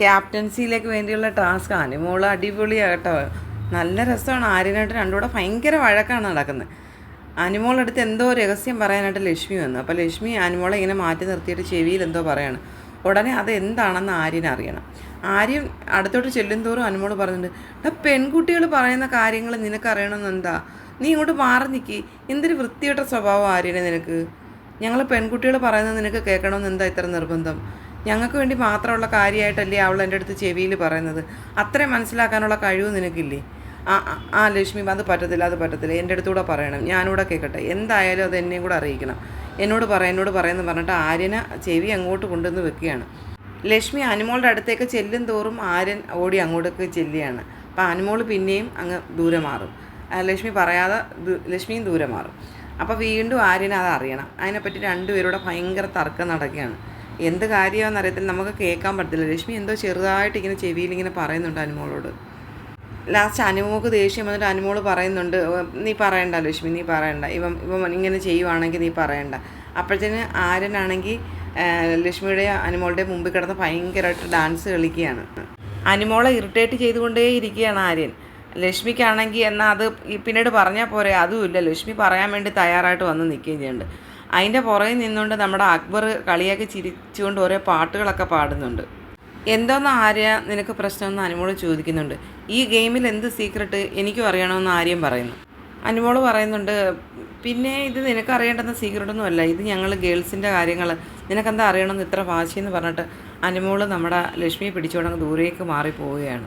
ക്യാപ്റ്റൻസിയിലേക്ക് വേണ്ടിയുള്ള ടാസ്ക്. അനുമോൾ അടിപൊളിയാട്ടോ നല്ല രസമാണ്. ആര്യനായിട്ട് രണ്ടുകൂടെ ഭയങ്കര വഴക്കാണ് നടക്കുന്നത്. അനുമോളടുത്ത് എന്തോ രഹസ്യം പറയാനായിട്ട് ലക്ഷ്മി വന്നു. അപ്പോൾ ലക്ഷ്മി അനുമോളെ ഇങ്ങനെ മാറ്റി നിർത്തിയിട്ട് ചെവിയിൽ എന്തോ പറയാണ്. ഉടനെ അത് എന്താണെന്ന് ആര്യൻ അറിയണം. ആര്യൻ അടുത്തോട്ട് ചെല്ലും തോറും അനുമോൾ പറഞ്ഞിട്ടുണ്ട് പെൺകുട്ടികൾ പറയുന്ന കാര്യങ്ങൾ നിനക്കറിയണമെന്ന് എന്താ നീ ഇങ്ങോട്ട് മാറി നിൽക്കി എന്തൊരു വൃത്തിയുടെ സ്വഭാവം ആര്യനെ നിനക്ക്? ഞങ്ങൾ പെൺകുട്ടികൾ പറയുന്നത് നിനക്ക് കേൾക്കണമെന്ന് എന്താ ഇത്ര നിർബന്ധം? ഞങ്ങൾക്ക് വേണ്ടി മാത്രമുള്ള കാര്യമായിട്ടല്ലേ അവൾ എന്റെ അടുത്ത് ചെവിയിൽ പറയുന്നത്. അത്രയും മനസ്സിലാക്കാനുള്ള കഴിവ് നിനക്കില്ലേ? ആ ആ, ലക്ഷ്മി അത് പറ്റത്തില്ല അത് പറ്റത്തില്ല. എന്റെ അടുത്തൂടെ പറയണം. ഞാനിവിടെ കേൾക്കട്ടെ എന്തായാലും അത് എന്നെയും കൂടെ അറിയിക്കണം. എന്നോട് പറ എന്നോട് പറയുമെന്ന് പറഞ്ഞിട്ട് ആര്യനെ ചെവി അങ്ങോട്ട് കൊണ്ടുവന്ന് വെക്കുകയാണ്. ലക്ഷ്മി അനുമോളുടെ അടുത്തേക്ക് ചെല്ലും തോറും ആര്യൻ ഓടി അങ്ങോട്ടേക്ക് ചെല്ലുകയാണ്. അപ്പോൾ അനുമോൾ പിന്നെയും അങ്ങ് ദൂരെ മാറും. ലക്ഷ്മി പറയാതെ ലക്ഷ്മിയും ദൂരെ മാറും. അപ്പോൾ വീണ്ടും ആര്യനെ അത് അറിയണം. അതിനെപ്പറ്റി രണ്ടുപേരുടെ ഭയങ്കര തർക്കം നടക്കുകയാണ്. എന്ത് കാര്യമാണെന്ന് അറിയത്തില്ല. നമുക്ക് കേൾക്കാൻ പറ്റത്തില്ല. രശ്മി എന്തോ ചെറുതായിട്ട് ഇങ്ങനെ ചെവിയിൽ ഇങ്ങനെ പറയുന്നുണ്ട് അനുമോളോട്. ലാസ്റ്റ് അനുമോക്ക് ദേഷ്യം വന്നിട്ട് അനുമോൾ പറയുന്നുണ്ട് നീ പറയണ്ട ലക്ഷ്മി നീ പറയണ്ട. ഇവൻ ഇവൻ ഇങ്ങനെ ചെയ്യുവാണെങ്കിൽ നീ പറയണ്ട. അപ്പോഴത്തേന് ആര്യനാണെങ്കിൽ ലക്ഷ്മിയുടെ അനുമോളുടെ മുമ്പിൽ കിടന്ന് ഭയങ്കരമായിട്ട് ഡാൻസ് കളിക്കുകയാണ്. അനുമോളെ ഇറിറ്റേറ്റ് ചെയ്തുകൊണ്ടേ ഇരിക്കുകയാണ് ആര്യൻ. ലക്ഷ്മിക്കാണെങ്കിൽ എന്നാൽ അത് പിന്നീട് പറഞ്ഞാൽ പോരെ അതുമില്ല ലക്ഷ്മി പറയാൻ വേണ്ടി തയ്യാറായിട്ട് വന്ന് നിൽക്കുകയും ചെയ്യുന്നുണ്ട്. അതിന്റെ പുറകിൽ നിന്നുകൊണ്ട് നമ്മുടെ അക്ബർ കളിയാക്കി ചിരിച്ചുകൊണ്ട് ഓരോ പാട്ടുകളൊക്കെ പാടുന്നുണ്ട്. എന്തോന്ന് ആര്യ നിനക്ക് പ്രശ്നമെന്ന് അനുമോൾ ചോദിക്കുന്നുണ്ട്. ഈ ഗെയിമിൽ എന്ത് സീക്രട്ട് എനിക്കും അറിയണമെന്ന് ആര്യം പറയുന്നു. അനുമോൾ പറയുന്നുണ്ട് പിന്നെ ഇത് നിനക്ക് അറിയേണ്ടുന്ന സീക്രട്ടൊന്നും അല്ല. ഇത് ഞങ്ങൾ ഗേൾസിന്റെ കാര്യങ്ങൾ നിനക്കെന്താ അറിയണമെന്ന് ഇത്ര വാശിയെന്ന് പറഞ്ഞിട്ട് അനുമോൾ നമ്മുടെ ലക്ഷ്മിയെ പിടിച്ചുകൊണ്ടങ്ങ് ദൂരേക്ക് മാറി പോവുകയാണ്